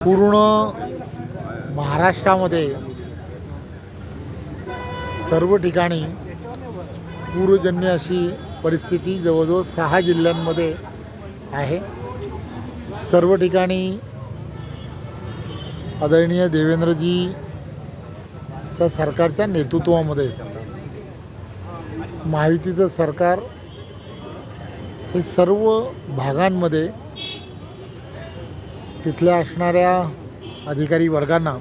पूर्ण महाराष्ट्रामध्ये सर्व ठिकाणी पूरजन्य अशी परिस्थिती जवळजवळ सहा जिल्ह्यांमध्ये आहे. सर्व ठिकाणी आदरणीय देवेंद्रजीच्या सरकारच्या नेतृत्वामध्ये महायुतीचं सरकार हे सर्व भागांमध्ये तिथल्या असणाऱ्या अधिकारी वर्गांना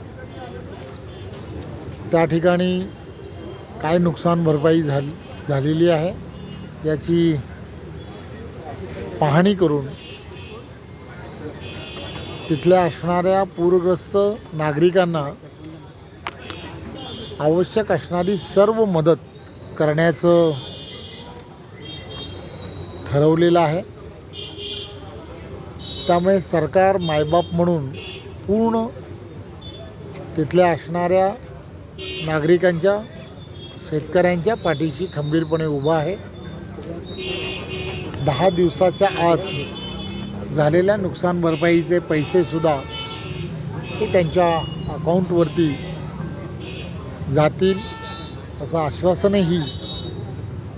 त्या ठिकाणी काय नुकसान भरपाई झाली झालेली आहे याची पाहणी करून तिथल्या असणाऱ्या पूरग्रस्त नागरिकांना आवश्यक असणारी सर्व मदत करण्याचं ठरवलेलं आहे. त्यामुळे सरकार मायबाप म्हणून पूर्ण तिथल्या असणाऱ्या नागरिकांच्या शेतकऱ्यांच्या पाठीशी खंबीरपणे उभा आहे. दहा दिवसाच्या आत झालेल्या नुकसान भरपाईचे पैसेसुद्धा ते त्यांच्या अकाउंटवरती जातील असं आश्वासनही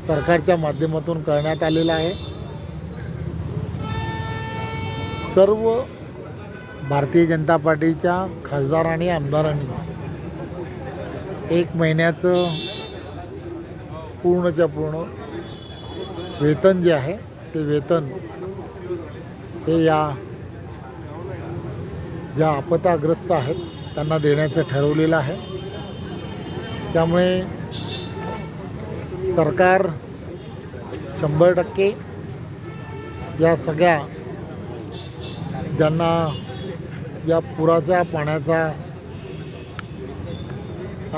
सरकारच्या माध्यमातून करण्यात आलेलं आहे. सर्व भारतीय जनता पार्टीच्या खासदार आणि आमदारांनी एक महिन्याचं पूर्णच्या पूर्ण वेतन जे आहे ते वेतन हे या ज्या आपताग्रस्त आहेत त्यांना देण्याचं ठरवलेलं आहे. त्यामुळे सरकार शंभर टक्के या सगळ्या ज्यांना या पुराचा पाण्याचा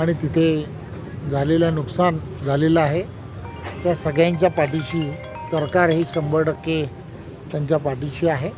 आणि तिथे झालेलं नुकसान झालेलं आहे त्या सगळ्यांच्या पाठीशी सरकार हे शंभर टक्के त्यांच्या पाठीशी आहे.